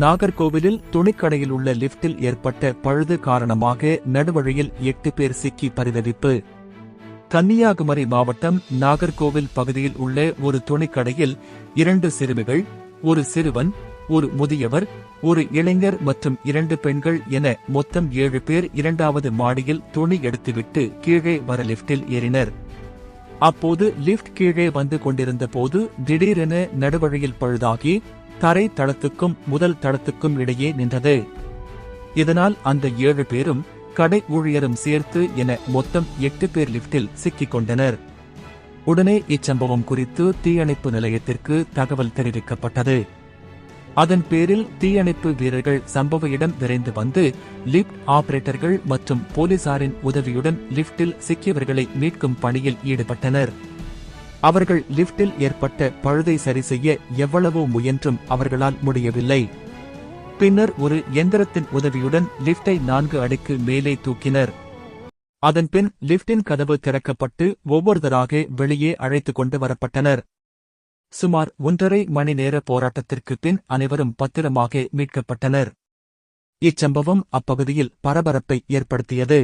நாகர்கோவிலில் துணிக்கடையில் உள்ள லிப்டில் ஏற்பட்ட பழுது காரணமாக நடுவழியில் எட்டு பேர் சிக்கி பரிதவிப்பு. கன்னியாகுமரி மாவட்டம் நாகர்கோவில் பகுதியில் உள்ள ஒரு துணிக்கடையில் இரண்டு சிறுமிகள் ஒரு சிறுவன் ஒரு முதியவர் ஒரு இளைஞர் மற்றும் இரண்டு பெண்கள் என மொத்தம் ஏழு பேர் இரண்டாவது மாடியில் துணி எடுத்துவிட்டு கீழே வர லிப்டில் ஏறினர். அப்போது லிப்ட் கீழே வந்து கொண்டிருந்த போது திடீரென நடுவழியில் பழுதாகி தரை தளத்துக்கும் முதல் தளத்துக்கும் இடையே நின்றது. இதனால் அந்த ஏழு பேரும் கடை ஊழியரும் சேர்த்து என மொத்தம் எட்டு பேர் லிப்டில் சிக்கிக் கொண்டனர். உடனே இச்சம்பவம் குறித்து தீயணைப்பு நிலையத்திற்கு தகவல் தெரிவிக்கப்பட்டது. அதன் பேரில் தீயணைப்பு வீரர்கள் சம்பவ இடம் விரைந்து வந்து லிப்ட் ஆபரேட்டர்கள் மற்றும் போலீசாரின் உதவியுடன் லிப்டில் சிக்கியவர்களை மீட்கும் பணியில் ஈடுபட்டனர். அவர்கள் லிப்டில் ஏற்பட்ட பழுதை சரி செய்ய எவ்வளவோ முயன்றும் அவர்களால் முடியவில்லை. பின்னர் ஒரு எந்திரத்தின் உதவியுடன் லிப்டை நான்கு அடிக்கு மேலே தூக்கினர். அதன்பின் லிப்டின் கதவு திறக்கப்பட்டு ஒவ்வொருத்தராக வெளியே அழைத்துக் கொண்டு வரப்பட்டனர். சுமார் ஒன்றரை மணி நேர போராட்டத்திற்கு பின் அனைவரும் பத்திரமாக மீட்கப்பட்டனர். இச்சம்பவம் அப்பகுதியில் பரபரப்பை ஏற்படுத்தியது.